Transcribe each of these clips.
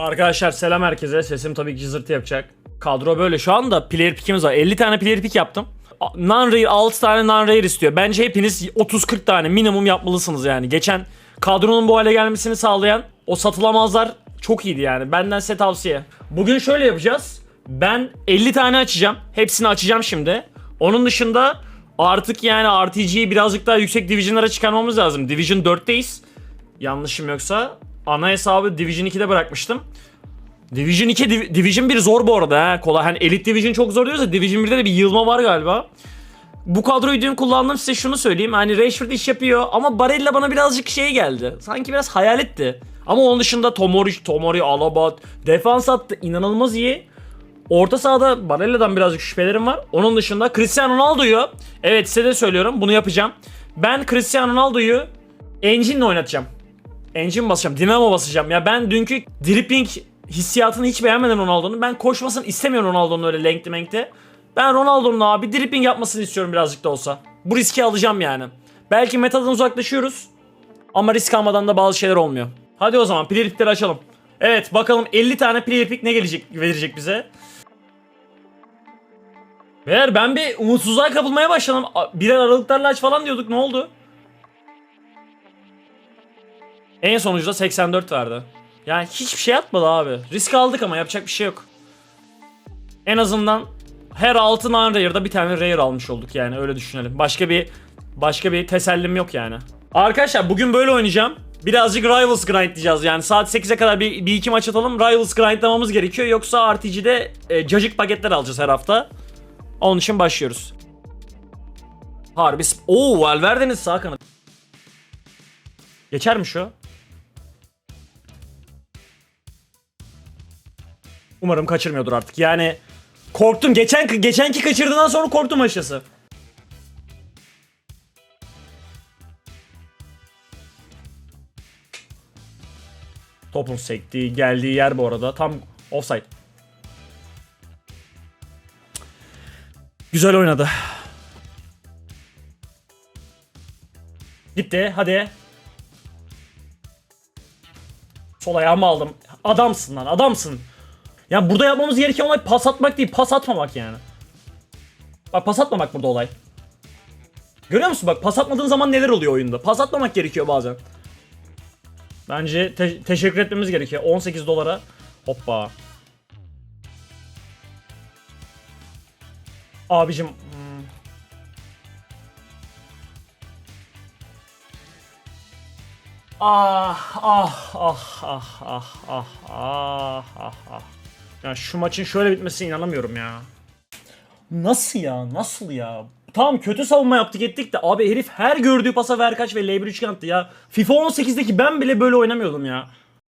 Arkadaşlar selam herkese. Sesim tabii ki zırtı yapacak. Kadro böyle. Şu anda player pick'imiz var. 50 tane player pick yaptım. Non-rare 6 tane non-rare istiyor. Bence hepiniz 30-40 tane minimum yapmalısınız yani. Geçen kadronun bu hale gelmesini sağlayan o satılamazlar çok iyiydi yani. Benden size tavsiye. Bugün şöyle yapacağız. Ben 50 tane açacağım. Hepsini açacağım şimdi. Onun dışında artık yani RTG'yi birazcık daha yüksek division'lara çıkarmamız lazım. Division 4'teyiz. Yanlışım yoksa ana hesabı Division 2'de bırakmıştım. Division 2, Div- Division 1 zor bu arada ha. Kolay. Hani Elite Division çok zor diyoruz da Division 1'de de bir yılma var galiba. Bu kadroyu dün kullandım size şunu söyleyeyim. Hani Rashford iş yapıyor ama Barella bana birazcık şey geldi. Sanki biraz hayaletti. Ama onun dışında Tomori, Tomori, Alaba, defans attı. inanılmaz iyi. Orta sahada Barella'dan birazcık şüphelerim var. Onun dışında Cristiano Ronaldo'yu evet size de söylüyorum bunu yapacağım. Ben Cristiano Ronaldo'yu Engine'le oynatacağım. Engine basacağım. Dinamo basacağım. Ya ben dünkü dripping hissiyatını hiç beğenmedim Ronaldo'nun. Ben koşmasını istemiyorum Ronaldo'nun öyle lenkli menkte. Ben Ronaldo'nun abi dripping yapmasını istiyorum birazcık da olsa. Bu riski alacağım yani. Belki metadan uzaklaşıyoruz. Ama risk almadan da bazı şeyler olmuyor. Hadi o zaman player pickleri açalım. Evet bakalım 50 tane player pick ne gelecek verecek bize. Beyler ben bir umutsuzluğa kapılmaya başladım. Birer aralıklarla aç falan diyorduk ne oldu? En sonuçta 84 verdi. Yani hiçbir şey atmadı abi. Risk aldık ama yapacak bir şey yok. En azından her 6 non-rare'da bir tane rare almış olduk yani öyle düşünelim. Başka bir başka bir tesellim yok yani. Arkadaşlar bugün böyle oynayacağım. Birazcık Rivals grindleyeceğiz yani saat 8'e kadar bir, bir iki maç atalım. Rivals grindlamamız gerekiyor yoksa RTG'de e, cacık paketler alacağız her hafta. Onun için başlıyoruz. Harbi Oo Valverde'nin sağ kanadı. Geçer mi şu? Umarım kaçırmıyordur artık. Yani korktum. Geçen geçenki kaçırdığından sonra korktum açıkçası. Topun sektiği, geldiği yer bu arada tam offside. Güzel oynadı. Gitti hadi. Sol ayağımı aldım. Adamsın lan adamsın. Ya burada yapmamız gereken olay pas atmak değil pas atmamak yani. Bak pas atmamak burada olay. Görüyor musun bak pas atmadığın zaman neler oluyor oyunda. Pas atmamak gerekiyor bazen. Bence te- teşekkür etmemiz gerekiyor. 18 dolara. Hoppa. Abicim. hmm. Ah ah ah ah ah ah ah ah ah. Ya şu maçın şöyle bitmesine inanamıyorum ya. Nasıl ya? Nasıl ya? Tamam kötü savunma yaptık ettik de abi herif her gördüğü pasa ver kaç ve L1 üçgen attı ya. FIFA 18'deki ben bile böyle oynamıyordum ya.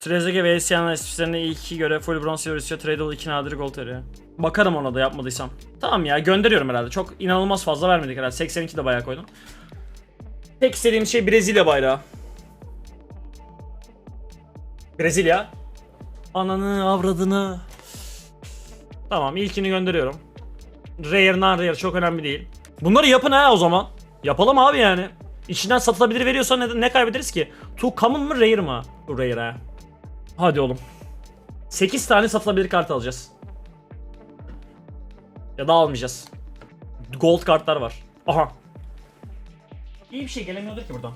Trezeguet ve Esian SP'lerine ilk iki göre full bronze silver istiyor. Tradable 2 nadir gold veriyor. Bakarım ona da yapmadıysam. Tamam ya gönderiyorum herhalde. Çok inanılmaz fazla vermedik herhalde. 82 de bayağı koydum. Tek istediğim şey Brezilya bayrağı. Brezilya. Ananı avradını. Tamam ilkini gönderiyorum. Rare non rare çok önemli değil. Bunları yapın ha o zaman. Yapalım abi yani. İçinden satılabilir veriyorsa ne, ne kaybederiz ki? To common mı rare mı? Bu rare ha. Hadi oğlum. 8 tane satılabilir kart alacağız. Ya da almayacağız. Gold kartlar var. Aha. İyi bir şey gelemiyordur ki buradan.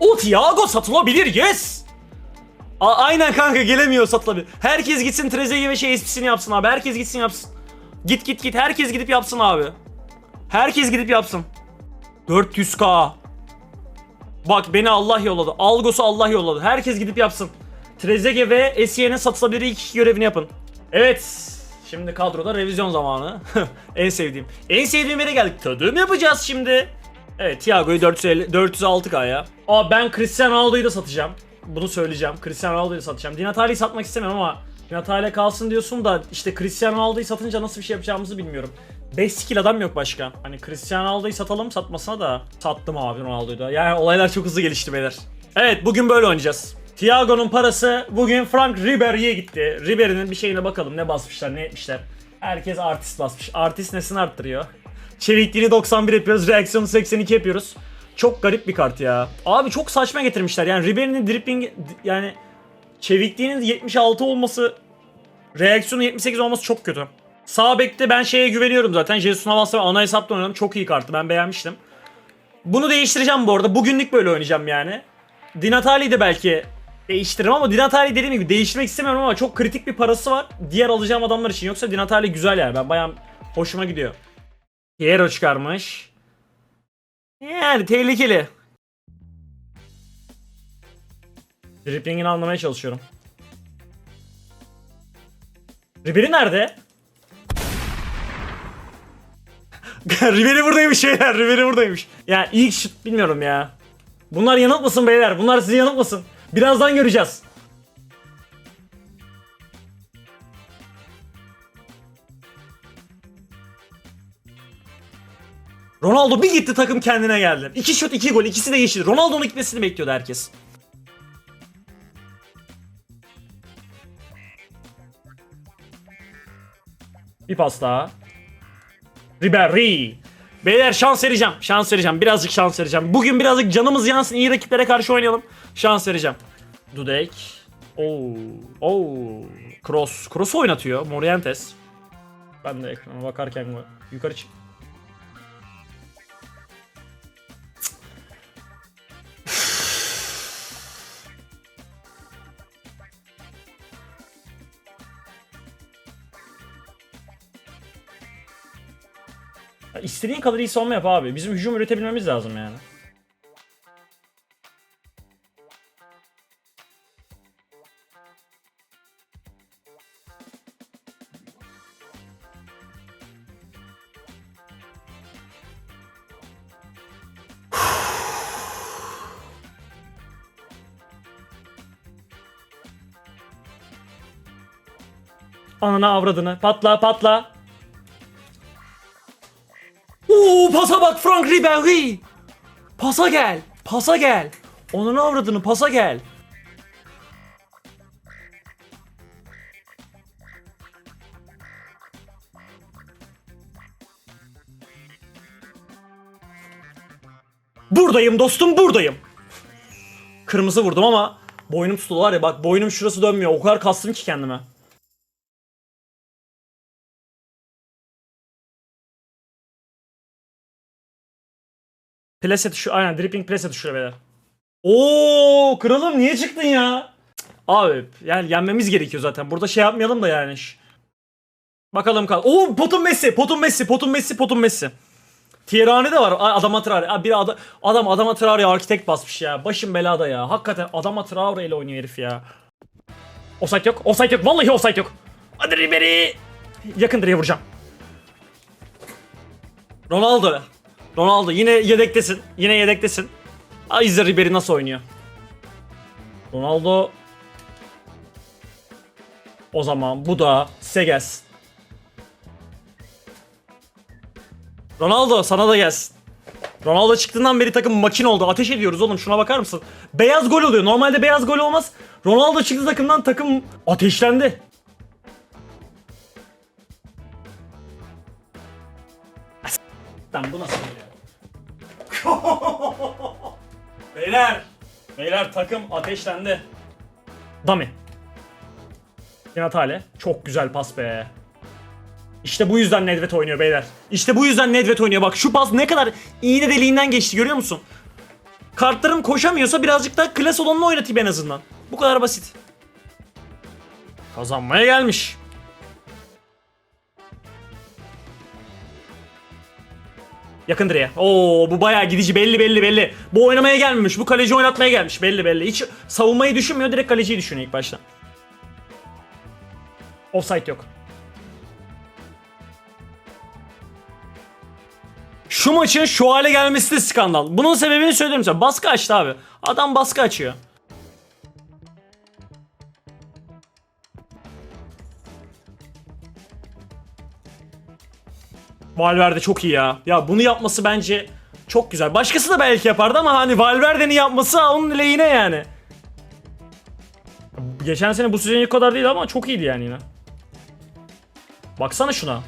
O Thiago satılabilir yes. A- aynen kanka gelemiyor satılabilir. Herkes gitsin Trezeguet ve şey esprisini yapsın abi. Herkes gitsin yapsın. Git git git. Herkes gidip yapsın abi. Herkes gidip yapsın. 400k. Bak beni Allah yolladı. Algos'u Allah yolladı. Herkes gidip yapsın. Trezeguet ve Essie'nin satılabilir ilk iki görevini yapın. Evet. Şimdi kadroda revizyon zamanı. en sevdiğim. En sevdiğim yere geldik. Tadım yapacağız şimdi. Evet Thiago'yu 450 406K'ya. Aa ben Cristiano Ronaldo'yu da satacağım. Bunu söyleyeceğim. Cristiano Ronaldo'yu satacağım. Di Natale'yi satmak istemiyorum ama Di kalsın diyorsun da işte Cristiano Ronaldo'yu satınca nasıl bir şey yapacağımızı bilmiyorum. 5 skill adam yok başka. Hani Cristiano Ronaldo'yu satalım satmasına da sattım abi Ronaldo'yu da. Yani olaylar çok hızlı gelişti beyler. Evet bugün böyle oynayacağız. Thiago'nun parası bugün Frank Ribery'e gitti. Ribery'nin bir şeyine bakalım ne basmışlar ne etmişler. Herkes artist basmış. Artist nesini arttırıyor? Çevikliğini 91 yapıyoruz. Reaksiyonu 82 yapıyoruz. Çok garip bir kart ya. Abi çok saçma getirmişler. Yani Ribery'nin dripping yani çevikliğinin 76 olması, reaksiyonu 78 olması çok kötü. Sağ bekte ben şeye güveniyorum zaten. Jesus Navas'la ana hesapta oynadım. Çok iyi kartı. Ben beğenmiştim. Bunu değiştireceğim bu arada. Bugünlük böyle oynayacağım yani. Dinatali'yi de belki değiştiririm ama Dinatali dediğim gibi değiştirmek istemiyorum ama çok kritik bir parası var. Diğer alacağım adamlar için. Yoksa Dinatali güzel yani. Ben bayağı hoşuma gidiyor. Hero çıkarmış. Yani tehlikeli. Drippling'ini anlamaya çalışıyorum. Ribery nerede? Ribery buradaymış beyler. Ribery buradaymış. Ya ilk şut bilmiyorum ya. Bunlar yanıltmasın beyler. Bunlar sizi yanıltmasın. Birazdan göreceğiz. Ronaldo bir gitti takım kendine geldi. İki şut iki gol ikisi de yeşil. Ronaldo'nun gitmesini bekliyordu herkes. Bir pas daha. Ribery. Beyler şans vereceğim. Şans vereceğim. Birazcık şans vereceğim. Bugün birazcık canımız yansın. iyi rakiplere karşı oynayalım. Şans vereceğim. Dudek. Oo. Oo. Cross. Cross oynatıyor. Morientes. Ben de ekrana bakarken yukarı çık. İstediğin kadar iyi savunma yap abi. Bizim hücum üretebilmemiz lazım yani. Anana avradını. Patla patla. Frank Ribery. Pasa gel. Pasa gel. Onun avradını pasa gel. Buradayım dostum buradayım. Kırmızı vurdum ama boynum tutuldu var ya bak boynum şurası dönmüyor. O kadar kastım ki kendime. Plase tuşu aynen dripping plase tuşu beyler. Oo kralım niye çıktın ya? Abi yani yenmemiz gerekiyor zaten. Burada şey yapmayalım da yani. Bakalım kal. Oo potun Messi, potun Messi, potun Messi, potun Messi. Tierane de var. Adama Traore. Aa, Bir adam adam Adama Traore arkitekt basmış ya. Başım belada ya. Hakikaten Adama Traore ile oynuyor herif ya. Offside yok. Offside yok. Vallahi offside yok. Hadi Ribery. Yakın direğe vuracağım. Ronaldo. Ronaldo yine yedektesin. Yine yedektesin. Ay izle Ribery nasıl oynuyor. Ronaldo o zaman bu da Seges. Ronaldo sana da gelsin. Ronaldo çıktığından beri takım makine oldu. Ateş ediyoruz oğlum şuna bakar mısın? Beyaz gol oluyor. Normalde beyaz gol olmaz. Ronaldo çıktı takımdan takım ateşlendi. Lan bu nasıl Beyler. Beyler takım ateşlendi. Dami. Natale. Çok güzel pas be. İşte bu yüzden Nedved oynuyor beyler. İşte bu yüzden Nedved oynuyor. Bak şu pas ne kadar iğne deliğinden geçti görüyor musun? Kartlarım koşamıyorsa birazcık daha klas olanını oynatayım en azından. Bu kadar basit. Kazanmaya gelmiş. Yakın direğe. Oo bu bayağı gidici belli belli belli. Bu oynamaya gelmemiş. Bu kaleci oynatmaya gelmiş belli belli. Hiç savunmayı düşünmüyor direkt kaleciyi düşünüyor ilk başta. Offside yok. Şu maçın şu hale gelmesi de skandal. Bunun sebebini söyleyeyim sana. Baskı açtı abi. Adam baskı açıyor. Valverde çok iyi ya. Ya bunu yapması bence çok güzel. Başkası da belki yapardı ama hani Valverde'nin yapması onun lehine yani. Geçen sene bu sezon kadar değil ama çok iyiydi yani yine. Baksana şuna.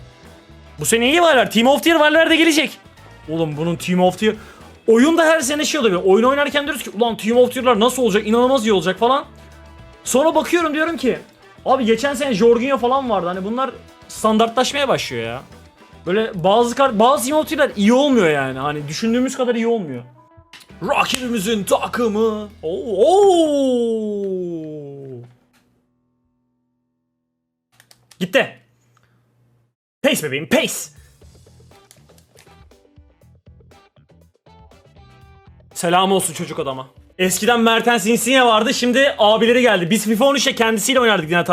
Bu sene iyi Valverde. Team of the Year Valverde gelecek. Oğlum bunun Team of the Year... Oyunda her sene şey oluyor. Oyun oynarken diyoruz ki ulan Team of the Year'lar nasıl olacak? İnanılmaz iyi olacak falan. Sonra bakıyorum diyorum ki abi geçen sene Jorginho falan vardı. Hani bunlar standartlaşmaya başlıyor ya. Böyle bazı kar bazı emote'ler iyi olmuyor yani. Hani düşündüğümüz kadar iyi olmuyor. Rakibimizin takımı. Oo, oo. Gitti. Pace bebeğim pace. Selam olsun çocuk adama. Eskiden Mertens Insigne vardı şimdi abileri geldi. Biz FIFA 13'te kendisiyle oynardık Dinat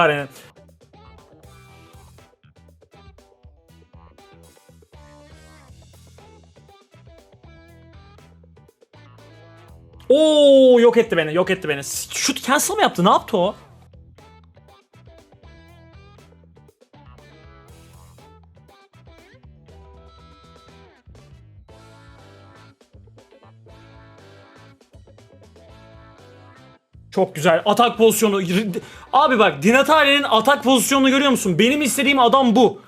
Oo yok etti beni yok etti beni. Şut cancel mı yaptı ne yaptı o? Çok güzel. Atak pozisyonu. Abi bak Dinatare'nin atak pozisyonunu görüyor musun? Benim istediğim adam bu.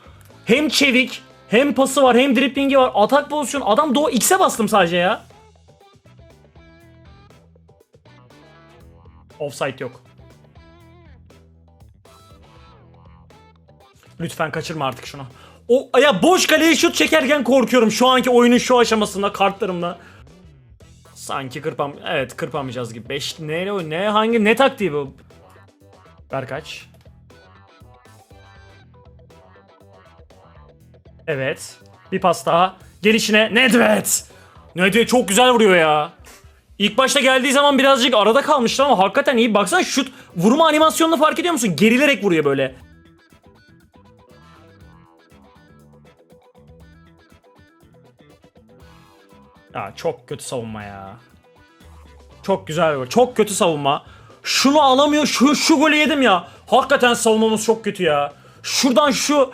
Hem çevik, hem pası var, hem driplingi var. Atak pozisyonu. Adam doğu X'e bastım sadece ya. Offside yok. Lütfen kaçırma artık şunu. O ya boş kaleye şut çekerken korkuyorum şu anki oyunun şu aşamasında kartlarımla. Sanki kırpam evet kırpamayacağız gibi. 5 ne ne hangi ne taktiği bu? Ver kaç. Evet. Bir pas daha. Gelişine Nedved. Nedved çok güzel vuruyor ya. İlk başta geldiği zaman birazcık arada kalmıştı ama hakikaten iyi. Baksana şut vurma animasyonunu fark ediyor musun? Gerilerek vuruyor böyle. Ya çok kötü savunma ya. Çok güzel gol. Çok kötü savunma. Şunu alamıyor. Şu, şu golü yedim ya. Hakikaten savunmamız çok kötü ya. Şuradan şu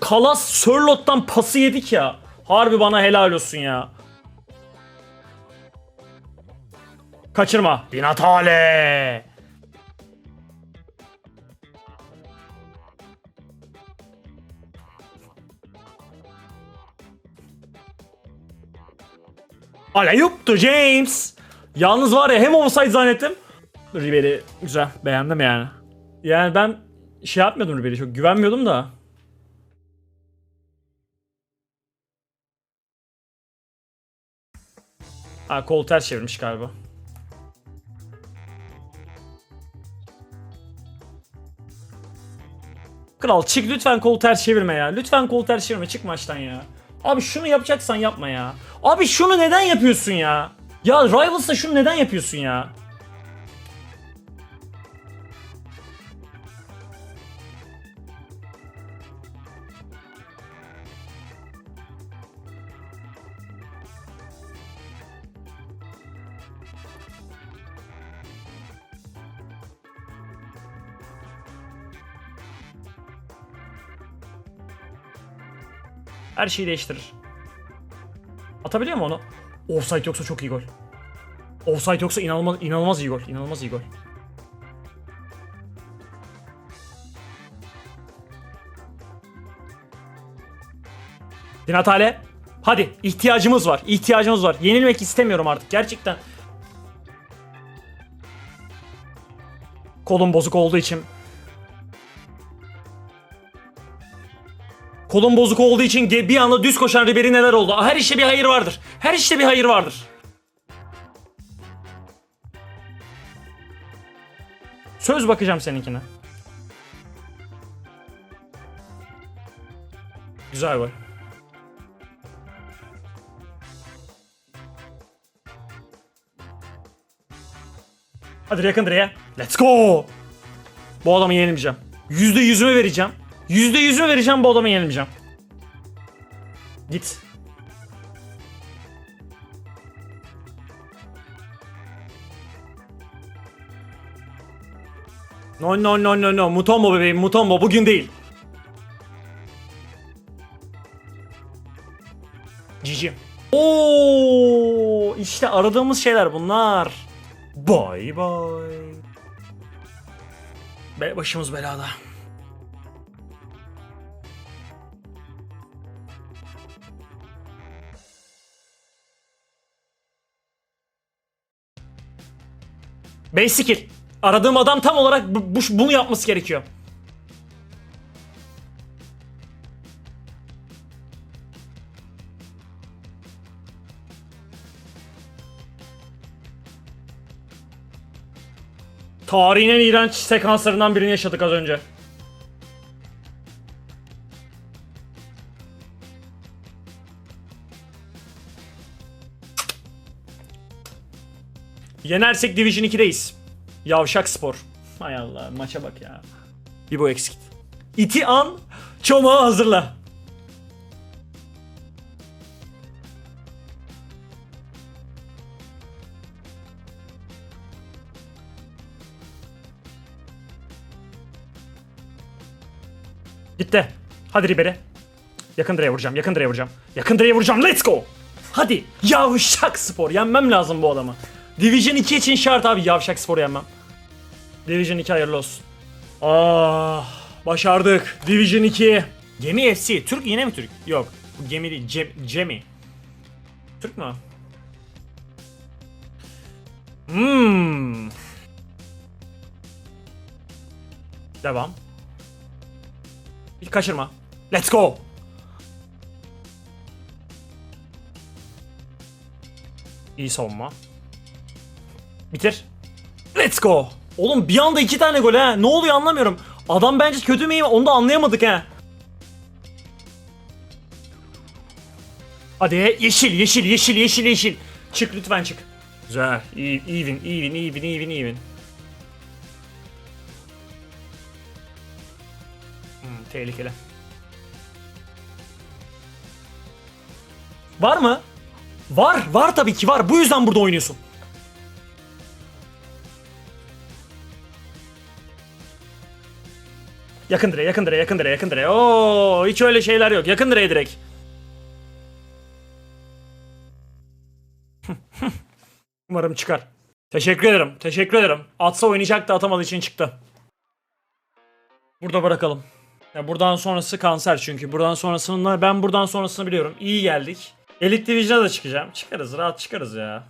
Kalas Sörlot'tan pası yedik ya. Harbi bana helal olsun ya. Kaçırma. Binatale. Alayuptu James. Yalnız var ya hem offside zannettim. Ribery güzel beğendim yani. Yani ben şey yapmıyordum Ribery'e çok güvenmiyordum da. Ha kol ters çevirmiş galiba. Kral çık lütfen kol ters çevirme ya. Lütfen kol ters çevirme çık maçtan ya. Abi şunu yapacaksan yapma ya. Abi şunu neden yapıyorsun ya? Ya Rivals'ta şunu neden yapıyorsun ya? Her şeyi değiştirir. Atabiliyor mu onu? Offside yoksa çok iyi gol. Offside yoksa inanılmaz inanılmaz iyi gol. İnanılmaz iyi gol. Dinatale. Hadi ihtiyacımız var. İhtiyacımız var. Yenilmek istemiyorum artık gerçekten. Kolum bozuk olduğu için Kolum bozuk olduğu için bir anda düz koşan Ribery neler oldu? Her işte bir hayır vardır. Her işte bir hayır vardır. Söz bakacağım seninkine. Güzel gol. Hadi yakın direğe. Let's go. Bu adamı yenilmeyeceğim. Yüzde yüzümü vereceğim. Yüzde yüzümü vereceğim bu adamı yenilmeyeceğim. Git. No no no no no Mutombo bebeğim Mutombo bugün değil. Cici. Oo işte aradığımız şeyler bunlar. Bye bye. Be başımız belada. Skill. Aradığım adam tam olarak bu- bunu yapması gerekiyor. Tarihin en iğrenç sekanslarından birini yaşadık az önce. Yenersek Division 2'deyiz. Yavşak Spor. Hay Allah maça bak ya. Bir bu eksik. İti an, çomağı hazırla. Gitti. Hadi Ribery. Yakın direğe vuracağım, yakın direğe vuracağım. Yakın direğe vuracağım, let's go! Hadi, yavşak spor. Yenmem lazım bu adamı. Division 2 için şart abi, yavşak sporu yenmem. Division 2 hayırlı olsun. Ah, başardık. Division 2. Gemi FC. Türk yine mi Türk? Yok. Bu gemi değil, Cem, Cemi. Türk mü? Hmm. Devam. Hiç kaçırma. Let's go. İyi savunma. Bitir. Let's go. Oğlum bir anda iki tane gol ha. Ne oluyor anlamıyorum. Adam bence kötü mü onu da anlayamadık ha. Hadi yeşil yeşil yeşil yeşil yeşil. Çık lütfen çık. Güzel. Even even even even even. Hmm, tehlikeli. Var mı? Var, var tabii ki var. Bu yüzden burada oynuyorsun. Yakın direğe, yakın direğe, yakın direğe, yakın direğe. Oo, hiç öyle şeyler yok. Yakın direğe direkt. Umarım çıkar. Teşekkür ederim. Teşekkür ederim. Atsa oynayacaktı atamadığı için çıktı. Burada bırakalım. Ya buradan sonrası kanser çünkü. Buradan sonrasını ben buradan sonrasını biliyorum. İyi geldik. Elite Division'a da çıkacağım. Çıkarız rahat çıkarız ya.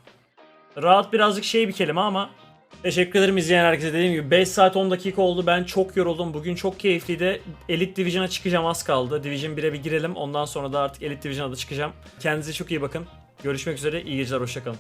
Rahat birazcık şey bir kelime ama Teşekkür ederim izleyen herkese. Dediğim gibi 5 saat 10 dakika oldu. Ben çok yoruldum. Bugün çok keyifliydi. Elite Division'a çıkacağım az kaldı. Division 1'e bir girelim. Ondan sonra da artık Elite Division'a da çıkacağım. Kendinize çok iyi bakın. Görüşmek üzere. İyi geceler. Hoşçakalın.